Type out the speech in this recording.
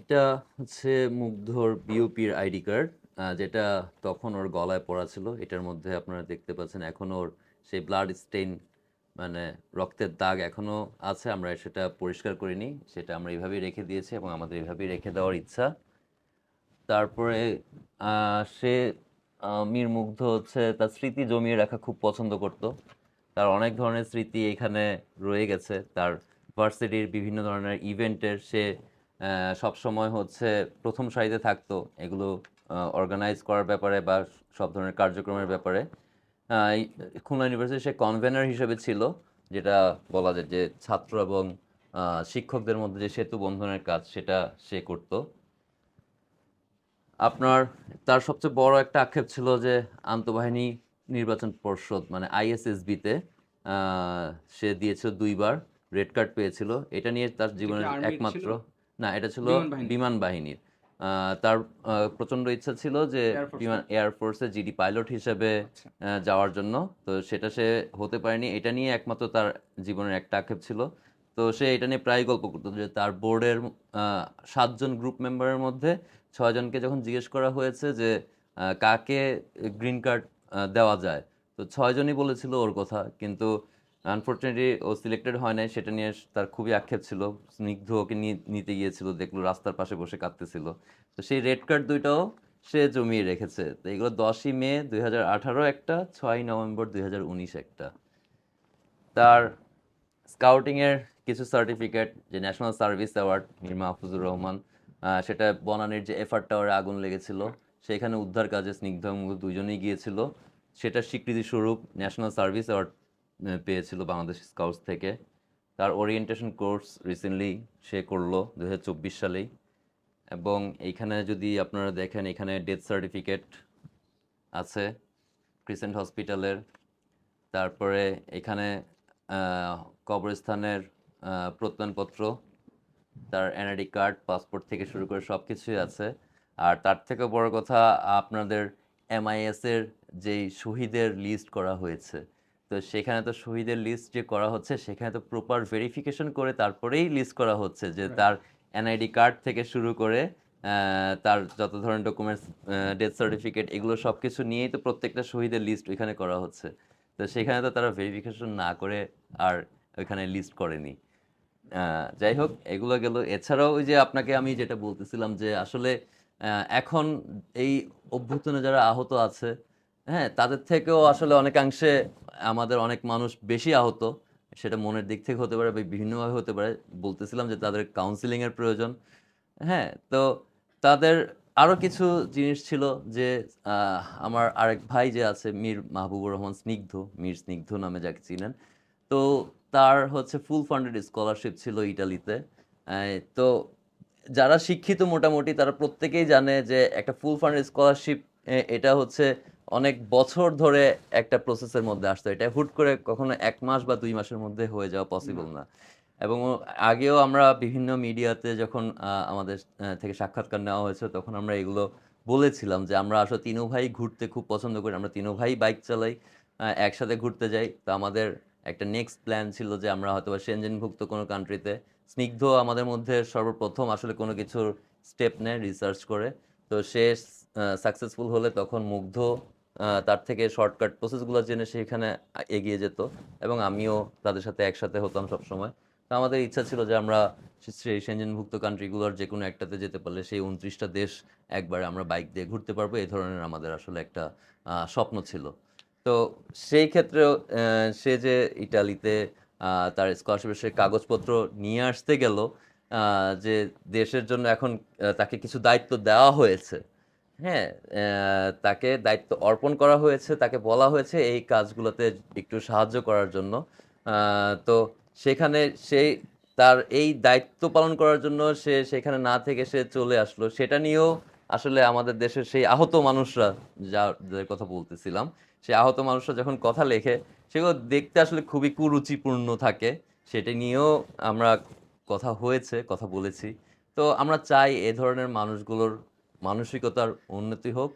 এটা হচ্ছে মুগ্ধর বিওপির ID card যেটা তখন ওর গলায় পড়া ছিল। এটার মধ্যে আপনারা দেখতে পাচ্ছেন এখন ওর সেই ব্লাড স্টেইন মানে রক্তের দাগ এখনও আছে। আমরা সেটা পরিষ্কার করিনি, সেটা আমরা এইভাবেই রেখে দিয়েছি এবং আমাদের এইভাবেই রেখে দেওয়ার ইচ্ছা। তারপরে সে মীর মুগ্ধ হচ্ছে তার স্মৃতি জমিয়ে রাখা খুব পছন্দ করত। তার অনেক ধরনের স্মৃতি এখানে রয়ে গেছে। তার ভার্সিটির বিভিন্ন ধরনের ইভেন্টের সে সব সময় হচ্ছে প্রথম সারিতে থাকতো। এগুলো অর্গানাইজ করার ব্যাপারে বা সব ধরনের কার্যক্রমের ব্যাপারে। খুলনা ইউনিভার্সিটি সে কনভেনার হিসেবে ছিল যেটা বলা যায় যে ছাত্র এবং শিক্ষকদের মধ্যে যে সেতু বন্ধনের কাজ সেটা সে করতো। আপনার তার সবচেয়ে বড় একটা আক্ষেপ ছিল যে আন্তঃবাহিনী নির্বাচন পর্ষদ মানে আইএসএসবিতে সে দিয়েছিল দুইবার রেড কার্ড পেয়েছিল। এটা নিয়ে তার জীবনের একমাত্র? না এটা ছিল বিমান বাহিনীর। তার প্রচণ্ড ইচ্ছা ছিল যে বিমান এয়ারফোর্সে জিডি পাইলট হিসেবে আচ্ছা। যাওয়ার জন্য। তো সেটা সে হতে পারেনি। এটা নিয়ে একমাত্র তার জীবনের একটা আক্ষেপ ছিল। তো সে এটা নিয়ে প্রায় গল্প করতো যে তার বোর্ডের সাতজন গ্রুপ মেম্বারের মধ্যে ছয়জনকে যখন জিজ্ঞেস করা হয়েছে যে কাকে গ্রিন কার্ড দেওয়া যায় তো ছয়জনই বলেছিল ওর কথা। কিন্তু আনফর্চুনেটলি ও সিলেক্টেড হয় নাই, সেটা নিয়ে তার খুবই আক্ষেপ ছিল। স্নিগ্ধ ওকে নিতে গিয়েছিল, দেখল রাস্তার পাশে বসে কাঁদতেছিল। তো সেই রেড কার্ড দুইটাও সে জমিয়ে রেখেছে। তো এগুলো দশই মে দুই হাজার আঠারো একটা ছয় নভেম্বর দুই হাজার উনিশ একটা। তার স্কাউটিংয়ের কিছু সার্টিফিকেট যে national service award Mir Mahfuzur Rahman সেটা বনানীর যে এফআর টাওয়ারে আগুন লেগেছিল, সেখানে উদ্ধার কাজে স্নিগ্ধ মুগ্ধ গিয়েছিল। সেটা স্বীকৃতি স্বরূপ ন্যাশনাল সার্ভিস অ্যাওয়ার্ড পেয়েছিল বাংলাদেশ স্কাউটস থেকে। তার ওরিয়েন্টেশন কোর্স রিসেন্টলি সে করল দু হাজার চব্বিশ সালেই। এবং এইখানে যদি আপনারা দেখেন, এখানে ডেথ সার্টিফিকেট আছে ক্রিসেন্ট হসপিটালের তারপরে এখানে কবরস্থানের প্রত্যয়নপত্র, তার এনআইডি কার্ড পাসপোর্ট থেকে শুরু করে সব কিছুই আছে। আর তার থেকে বড় কথা, আপনাদের এমআইএসের যেই শহীদের লিস্ট করা হয়েছে তো সেখানে তো শহীদের লিস্ট যে করা হচ্ছে সেখানে তো প্রপার ভেরিফিকেশন করে তারপরেই লিস্ট করা হচ্ছে যে তার এনআইডি কার্ড থেকে শুরু করে তার যত ধরনের ডকুমেন্টস ডেথ সার্টিফিকেট এগুলো সব কিছু নিয়েই তো প্রত্যেকটা শহীদের লিস্ট ওইখানে করা হচ্ছে। তো সেখানে তো তারা ভেরিফিকেশন না করে আর ওইখানে লিস্ট করেনি। যাই হোক এগুলো গেল। এছাড়াও ওই যে আপনাকে আমি যেটা বলতেছিলাম যে আসলে এখন এই অভ্যুত্থানে যারা আহত আছে হ্যাঁ তাদের থেকেও আসলে অনেকাংশে আমাদের অনেক মানুষ বেশি আহত, সেটা মনের দিক থেকে হতে পারে বা বিভিন্নভাবে হতে পারে। বলতেছিলাম যে তাদের কাউন্সিলিংয়ের প্রয়োজন। হ্যাঁ তো তাদের আরও কিছু জিনিস ছিল যে আমার আরেক ভাই যে আছে, মীর মাহবুবুর রহমান স্নিগ্ধ, মীর স্নিগ্ধ নামে যাকে চিনেন, তো তার হচ্ছে ফুল ফান্ডেড স্কলারশিপ ছিল ইটালিতে। তো যারা শিক্ষিত মোটামুটি, তারা প্রত্যেকেই জানে যে একটা ফুল ফান্ডেড স্কলারশিপ এটা হচ্ছে অনেক বছর ধরে একটা প্রসেসের মধ্যে আসতো। এটা হুট করে কখনো এক মাস বা দুই মাসের মধ্যে হয়ে যাওয়া পসিবল না। এবং আগেও আমরা বিভিন্ন মিডিয়াতে যখন আমাদের থেকে সাক্ষাৎকার নেওয়া হয়েছে তখন আমরা এগুলো বলেছিলাম যে আমরা আসলে তিনু ভাই ঘুরতে খুব পছন্দ করি। আমরা তিনু ভাই বাইক চালাই একসাথে ঘুরতে যাই। তো আমাদের একটা নেক্সট প্ল্যান ছিল যে আমরা হয়তো বা সেনজেনভুক্ত কোনো কান্ট্রিতে স্নিগ্ধ আমাদের মধ্যে সর্বপ্রথম আসলে কোনো কিছুর স্টেপ নেয় রিসার্চ করে। তো সে সাকসেসফুল হলে তখন মুগ্ধ তার থেকে শর্টকাট প্রসেসগুলো জেনে সেখানে এগিয়ে যেত এবং আমিও তাদের সাথে একসাথে হতাম সবসময়। তো আমাদের ইচ্ছা ছিল যে আমরা সেই সেনজেনভুক্ত কান্ট্রিগুলোর যে কোনো একটাতে যেতে পারলে সেই উনত্রিশটা দেশ একবারে আমরা বাইক দিয়ে ঘুরতে পারব। এই ধরনের আমাদের আসলে একটা স্বপ্ন ছিল। তো সেই ক্ষেত্রেও সে যে ইটালিতে তার স্কলারশিপের সে কাগজপত্র নিয়ে আসতে গেল যে দেশের জন্য এখন তাকে কিছু দায়িত্ব দেওয়া হয়েছে। হ্যাঁ তাকে দায়িত্ব অর্পণ করা হয়েছে, তাকে বলা হয়েছে এই কাজগুলোতে একটু সাহায্য করার জন্য। তো সেখানে সেই তার এই দায়িত্ব পালন করার জন্য সে সেখানে না থেকে সে চলে আসলো। সেটা নিয়েও আসলে আমাদের দেশের সেই আহত মানুষরা যাদের কথা বলতেছিলাম, সেই আহত মানুষরা যখন কথা লেখে, সেগুলো দেখতে আসলে খুবই কুরুচিপূর্ণ থাকে। সেটা নিয়েও আমরা কথা হয়েছে, কথা বলেছি। তো আমরা চাই এ ধরনের মানুষগুলোর মানসিকতার উন্নতি হোক